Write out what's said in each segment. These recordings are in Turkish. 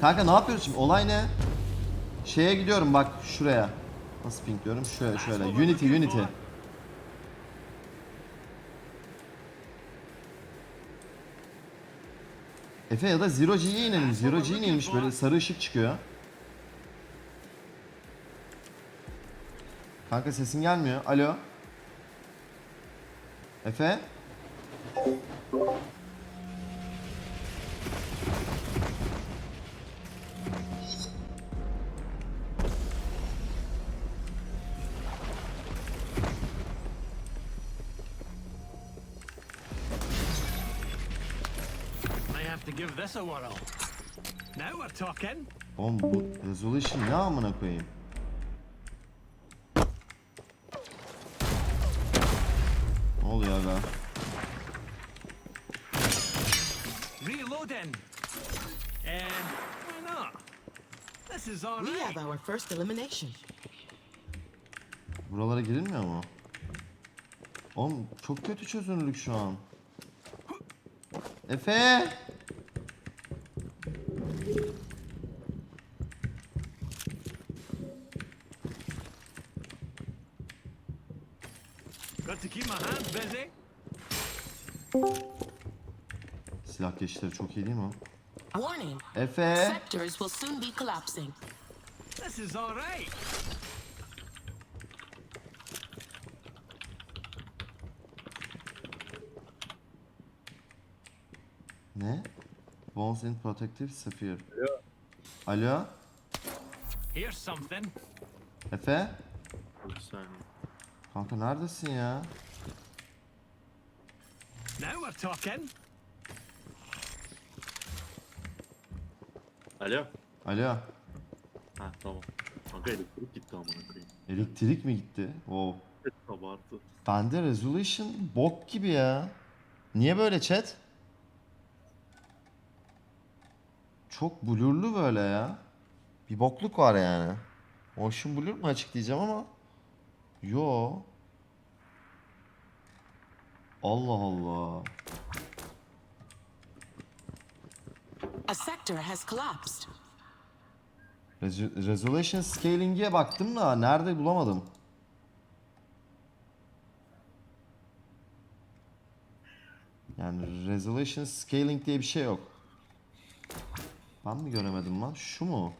Kanka ne yapıyoruz şimdi? Olay ne? Şeye gidiyorum bak şuraya. Nasıl ping diyorum? Şöyle şöyle. Unity Unity. Efe ya da Zero G'ye inelim. Zero G neymiş böyle sarı ışık çıkıyor. Kanka sesin gelmiyor. Alo. Efe? To give this a whirl. Now we're talking. Oğlum bu resolution ne amına koyayım? Ne oluyor aga? Reloading. And why not? This is all We right. have our first elimination. Buralara girilmiyor mu? Oğlum çok kötü çözünürlük şu an. Efe! Got to keep my hands busy. Silah geçişleri çok iyi değil mi? Warning. Efe! Sectors will soon be collapsing. This is all right. Ne? Bones in Protective Sphere. Alo? Here's something. Efe? Bir saniye. Kanka neredesin ya? Now we're talking. Alo. Alo? Ha tamam. Kanka elektrik gitti amına koyayım. Elektrik mi gitti? Wow. Abartı. Bende resolution bok gibi ya. Niye böyle chat? Çok blurlu böyle ya. Bir bokluk var yani. Motion blur mu açık diyeceğim ama. Yo. Allah Allah. A sector has collapsed. Resolution scaling'e baktım da nerede bulamadım. Yani resolution scaling diye bir şey yok. Ben mi göremedim lan? Şu mu?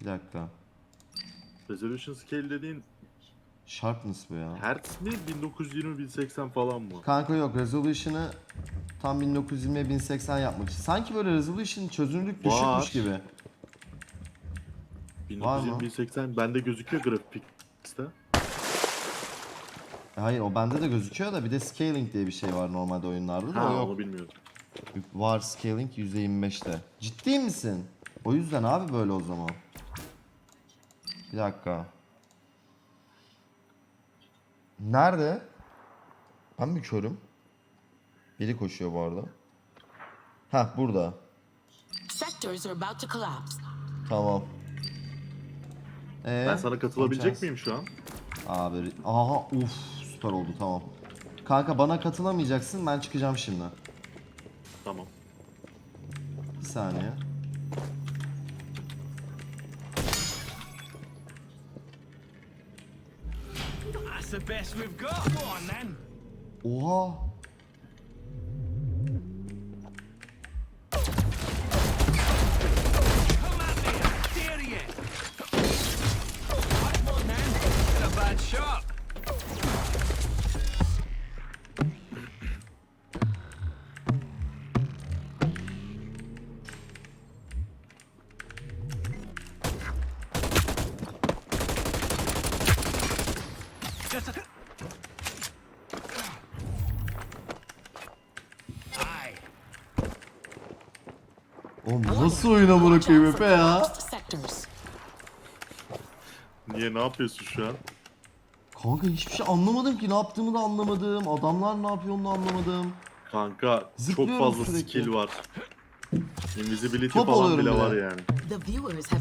Bir dakika. Resolution scale dediğin Sharpness bu ya. hertz mi 1920 1080 falan mı? Kanka yok resolution'ı tam 1920'ye 1080 yapmak için. Sanki böyle resolution çözünürlük düşükmüş Var. gibi. Var mı? 1920 1080 bende gözüküyor grafikte. E Hayır o bende de gözüküyor da bir de scaling diye bir şey var normalde oyunlarda da o Ha yok. onu bilmiyorum. Var scaling %25'te. Ciddi misin? O yüzden abi böyle o zaman. Bir dakika. Nerede? Ben mi körüm? Biri koşuyor bu arada. Heh burada. Sectors are about to collapse. Tamam. Ee, Ben sana katılabilecek miyim şu an? Abi aha uf süper oldu tamam. Kanka bana katılamayacaksın ben çıkacağım şimdi. Tamam. Bir saniye. The best we've got. Go on then. Oha. Oğlum nasıl oyuna bırakayım Efe ya? Niye ne yapıyorsun şu an? Kanka hiçbir şey anlamadım ki ne yaptığımı da anlamadım. Adamlar ne yapıyor onu da anlamadım. Kanka Zıplıyorum çok fazla sürekli. skill var. Invisibility Top falan oluyorum bile bir de. var yani.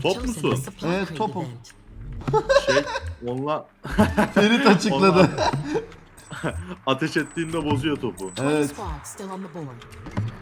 Top musun? Evet, topum. Şey onunla Ferit açıkladı. ateş ettiğinde bozuyor topu. Evet. squads still on the board.